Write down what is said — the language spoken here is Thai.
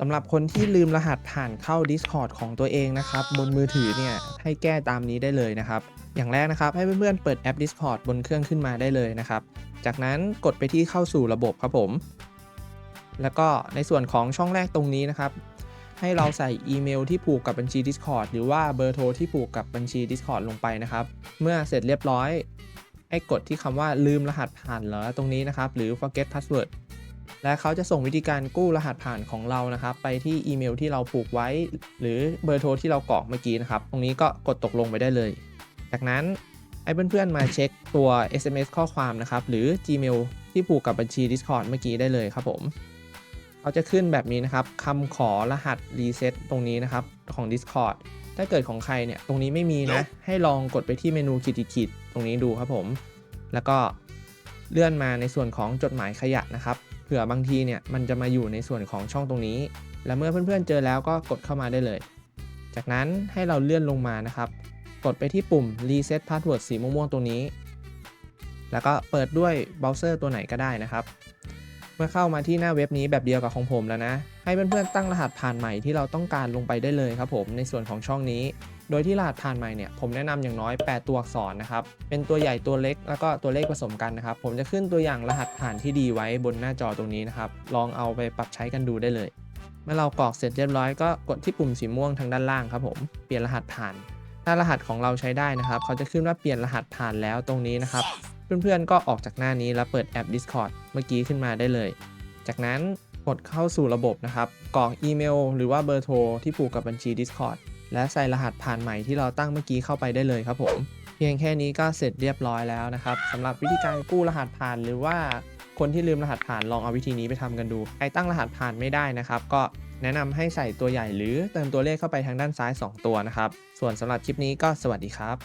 สำหรับคนที่ลืมรหัสผ่านเข้า Discord ของตัวเองนะครับ บนมือถือเนี่ยให้แก้ตามนี้ได้เลยนะครับ อย่างแรกนะครับ ให้เพื่อนๆเปิดแอป Discord บนเครื่องขึ้นมาได้เลยนะครับ จากนั้นกดไปที่เข้าสู่ระบบครับผม แล้วก็ในส่วนของช่องแรกตรงนี้นะครับ ให้เราใส่อีเมลที่ผูกกับบัญชี Discord หรือว่าเบอร์โทรที่ผูกกับบัญชี Discord ลงไปนะครับ เมื่อเสร็จเรียบร้อย ให้กดที่คำว่าลืมรหัสผ่านเหรอตรงนี้นะครับ หรือ forget password และเขาจะส่งวิธีการกู้รหัสผ่านของเรานะครับ ไปที่อีเมลที่เราผูกไว้ หรือเบอร์โทรที่เรากรอกเมื่อกี้นะครับ ตรงนี้ก็กดตกลงไปได้เลย จากนั้นให้เพื่อนๆมาเช็คตัว SMS ข้อความนะครับ หรือ Gmail ที่ผูกกับบัญชี Discord เมื่อกี้ได้เลยครับผมเขาจะขึ้นแบบนี้นะครับคำขอรหัสรีเซ็ตตรงนี้นะครับของ Discord ถ้าเกิดของใครเนี่ยตรงนี้ไม่มีนะ ให้ลองกดไปที่เมนูขีดๆๆตรงนี้ดูครับผม แล้วก็เลื่อนมาในส่วนของจดหมายขยะนะครับ เผื่อบางทีเนี่ยมันจะมาอยู่ในส่วนของช่องตรงนี้ และเมื่อเพื่อนๆเจอแล้วก็กดเข้ามาได้เลย จากนั้นให้เราเลื่อนลงมานะครับ กดไปที่ปุ่ม reset password สีม่วงๆตรงนี้ แล้วก็เปิดด้วยเบราว์เซอร์ตัวไหนก็ได้นะครับ เมื่อเข้ามาที่หน้าเว็บนี้แบบเดียวกับของผมแล้วนะ ให้เพื่อนๆตั้งรหัสผ่านใหม่ที่เราต้องการลงไปได้เลยครับผมในส่วนของช่องนี้ โดยที่รหัสผ่านใหม่เนี่ยผมแนะนำอย่างน้อย 8 ตัวอักษรนะครับ เป็นตัวใหญ่ตัวเล็กแล้วก็ตัวเลขผสมกันนะครับ ผมจะขึ้นตัวอย่างรหัสผ่านที่ดีไว้บนหน้าจอตรงนี้นะครับ ลองเอาไปปรับใช้กันดูได้เลย เมื่อเรากรอกเสร็จเรียบร้อยก็กดที่ปุ่มสีม่วงทางด้านล่างครับผมเปลี่ยนรหัสผ่าน ถ้ารหัสของเราใช้ได้นะครับ เขาจะขึ้นว่าเปลี่ยนรหัสผ่านแล้วตรงนี้นะครับ เพื่อนๆก็ออกจากหน้านี้แล้วเปิดแอป Discord เมื่อกี้ขึ้นมาได้เลย จากนั้นกดเข้าสู่ระบบนะครับ กรอกอีเมล หรือว่าเบอร์โทรที่ผูกกับบัญชี Discord และใส่รหัสผ่านใหม่ที่เราตั้งเมื่อกี้เข้าไปได้เลยครับผม เพียงแค่นี้ก็เสร็จเรียบร้อยแล้วนะครับสำหรับวิธีการกู้รหัสผ่านหรือว่าคนที่ลืมรหัสผ่านลองเอาวิธีนี้ไปทำกันดูใครตั้งรหัสผ่านไม่ได้นะครับ ก็แนะนำให้ใส่ตัวใหญ่หรือเติมตัวเลขเข้าไปทางด้านซ้าย 2 ตัวนะครับ ส่วนสำหรับคลิปนี้ก็สวัสดีครับ